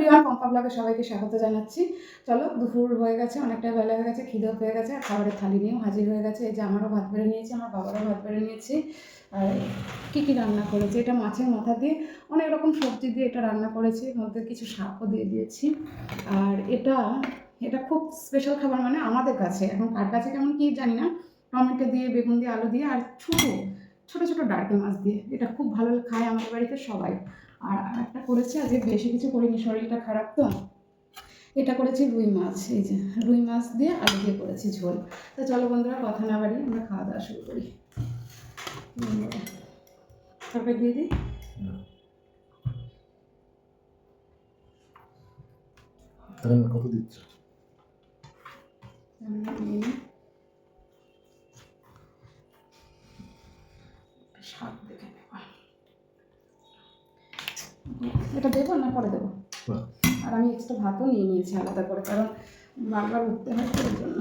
প্রিয়ার পম্পা ব্লগে সবাইকে স্বাগত জানাচ্ছি। চলো, দুপুর হয়ে গেছে, অনেকটা বেলা হয়ে গেছে, খিদেও হয়ে গেছে, আর খাবারের থালি নিয়েও হাজির হয়ে গেছে। এই যে আমারও ভাত বেড়ে নিয়েছি, আমার বাবারও ভাত বেড়ে নিয়েছি। আর কী কী রান্না করেছি? এটা মাছের মাথা দিয়ে অনেক রকম সবজি দিয়ে এটা রান্না করেছি মধ্যে কিছু শাকও দিয়ে দিয়েছি। আর এটা এটা খুব স্পেশাল খাবার মানে আমাদের কাছে। এখন কার কাছে কেমন কি জানি না, টমেটো দিয়ে, বেগুন দিয়ে, আলু দিয়ে, আর ছোটো ছোটো ছোটো ডার্কে মাছ দিয়ে। এটা খুব ভালো খায় আমাদের বাড়িতে সবাই। আর একটা করেছি আজকে বেশি কিছু করিনি শরীরটা খারাপ তো। এটা করেছি রুই মাছ এই যে রুই মাছ দিয়ে আলু দিয়ে করেছি ঝোল। তো চলো বন্ধুরা কথা না বাড়ি আমরা খাওয়া দাওয়া শুরু করি। তারপরে দিয়ে দিই? কত দিচ্ছ? এটা দেবো না পরে দেবো? আর আমি এক্সট্রা ভাতও নিয়ে নিয়েছি আলাদা করে কারণ বারবার উঠতে হয় তো জন্য।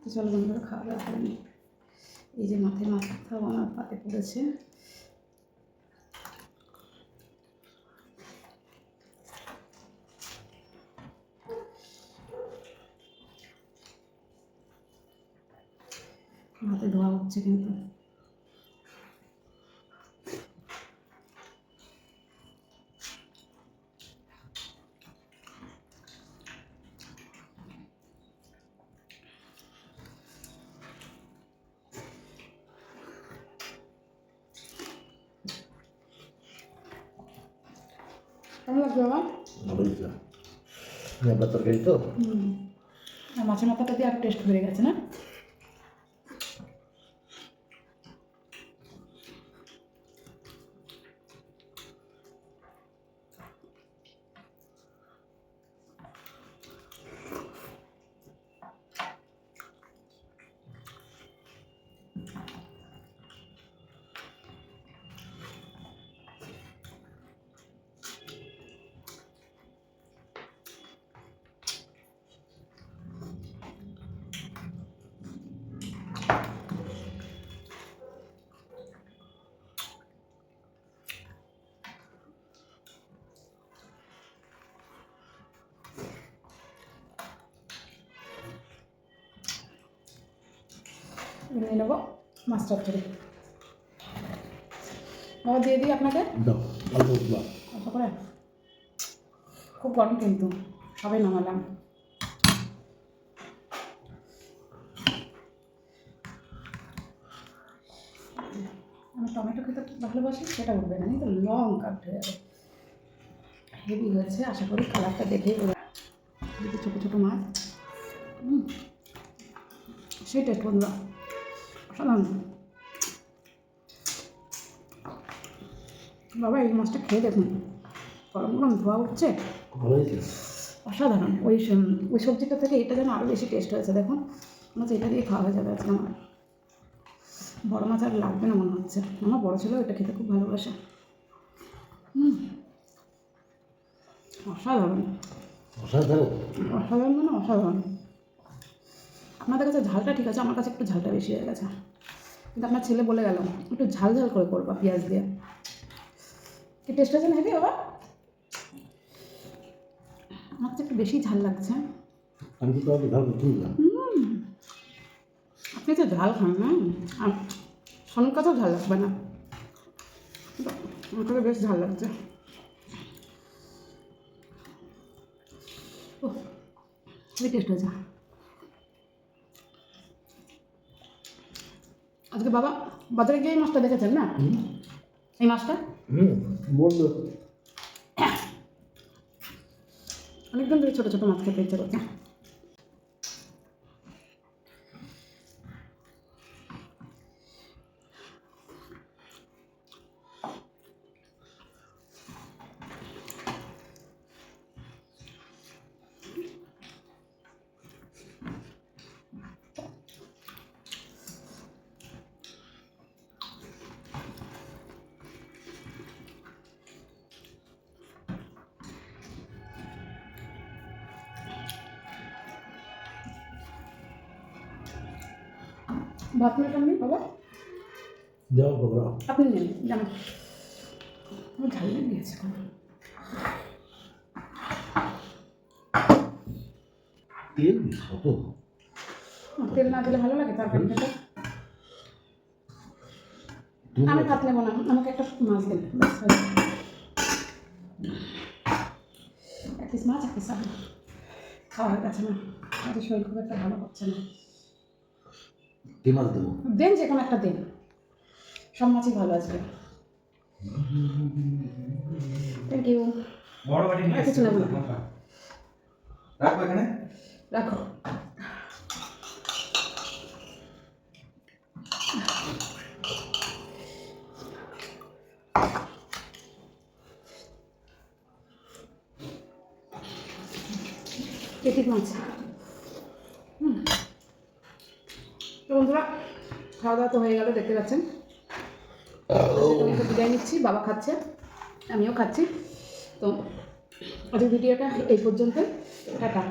তো চলো বন্ধুরা খাওয়া দাওয়া করে নিই। এই যে মাথায় মাথাও আমার পাতে পড়েছে। হাতে ধোয়া হচ্ছে কিন্তু। তরকারি তো? মাছের মাথাটা দিয়ে আর টেস্ট হয়ে গেছে না? নিয়ে নেব মাছ চচ্চড়ি বাবা দিয়ে দিই আপনাকে? অল্প করে খুব গরম কিন্তু সবাই নামালাম। আমি টমেটো খেতে ভালোবাসি সেটা উঠবে না কিন্তু লং কাট যাবে হেভি হয়েছে আশা করি কালারটা দেখেই ছোটো ছোটো মাছ। সেই টেস্ট বন্ধুরা বাবা এই মাছটা খেয়ে দেখুন। গরম গরম ধোয়া উঠছে। অসাধারণ। ওই ওই সবজিটা থেকে এটা যেন আরও বেশি টেস্ট হয়েছে দেখুন। হচ্ছে এটা দিয়ে খাওয়া হয়ে যাবে আজকে আমার। বড় মাছ আর লাগবে না মনে হচ্ছে। আমার বড় ছেলেও এটা খেতে খুব ভালোবাসে। হুম। অসাধারণ। অসাধারণ। অসাধারণ মানে অসাধারণ। আপনাদের কাছে ঝালটা ঠিক আছে আমার কাছে একটু ঝালটা বেশি হয়ে গেছে। কিন্তু আপনার ছেলে বলে গেল একটু ঝাল ঝাল করে করবা পেঁয়াজ দিয়ে। কি টেস্ট আছে না হেবি বাবা? আমার কাছে একটু বেশি ঝাল লাগছে। আপনি তো ঝাল খান না। আর সোনুর কাছেও ঝাল লাগবে না। আমার বেশ ঝাল লাগছে। ও টেস্ট আজকে বাবা বাজারে গিয়ে এই মাছটা দেখেছেন না? এই মাছটা? অনেকদিন ধরে ছোটো ছোটো মাছ খেতে ইচ্ছে করছে। ভাত না বাবা? দেওয়া বাবা আপনি নেন জান ঝাল দিয়েছে তেল কত তেল না দিলে ভালো লাগে তারপরে খেতে? আমি ভাত নেব না আমাকে একটা মাছ দেন। এক পিস মাছ একটা পিস খাওয়া হয়ে না আমাদের শরীর খুব একটা ভালো হচ্ছে না। কি মাছ দেবো? দেন যে কোনো একটা দিন। সব মাছই ভালো আজকে থ্যাংক ইউ বড় বাটি নিয়ে কিছু না। রাখব এখানে? রাখো। পেটির মাছ হুম। তো বন্ধুরা খাওয়া দাওয়া তো হয়ে গেল দেখতে পাচ্ছেন। বিদায় নিচ্ছি বাবা খাচ্ছে আমিও খাচ্ছি। তো আজকের ভিডিওটা এই পর্যন্ত টাটা।